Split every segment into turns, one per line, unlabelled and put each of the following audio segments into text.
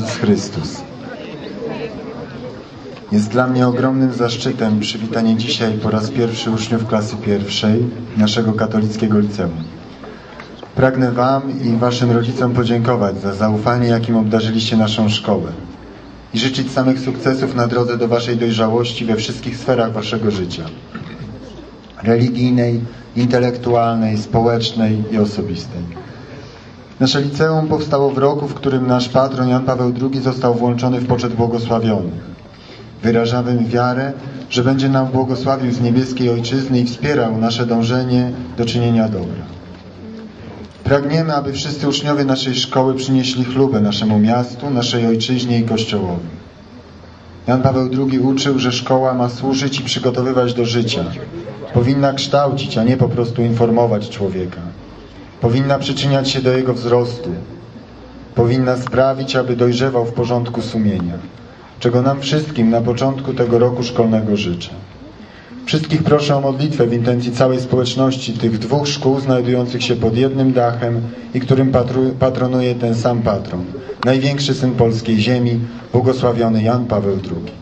Jezus Chrystus. Jest dla mnie ogromnym zaszczytem przywitanie dzisiaj po raz pierwszy uczniów klasy pierwszej naszego katolickiego liceum. Pragnę Wam i Waszym rodzicom podziękować za zaufanie, jakim obdarzyliście naszą szkołę i życzyć samych sukcesów na drodze do Waszej dojrzałości we wszystkich sferach Waszego życia religijnej, intelektualnej, społecznej i osobistej. Nasze liceum powstało w roku, w którym nasz patron Jan Paweł II został włączony w poczet błogosławionych. Wyrażamy wiarę, że będzie nam błogosławił z niebieskiej Ojczyzny i wspierał nasze dążenie do czynienia dobra. Pragniemy, aby wszyscy uczniowie naszej szkoły przynieśli chlubę naszemu miastu, naszej ojczyźnie i Kościołowi. Jan Paweł II uczył, że szkoła ma służyć i przygotowywać do życia. Powinna kształcić, a nie po prostu informować człowieka. Powinna przyczyniać się do jego wzrostu. Powinna sprawić, aby dojrzewał w porządku sumienia, czego nam wszystkim na początku tego roku szkolnego życzę. Wszystkich proszę o modlitwę w intencji całej społeczności tych dwóch szkół znajdujących się pod jednym dachem i którym patronuje ten sam patron, największy syn polskiej ziemi, błogosławiony Jan Paweł II.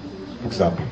Bóg zapłać.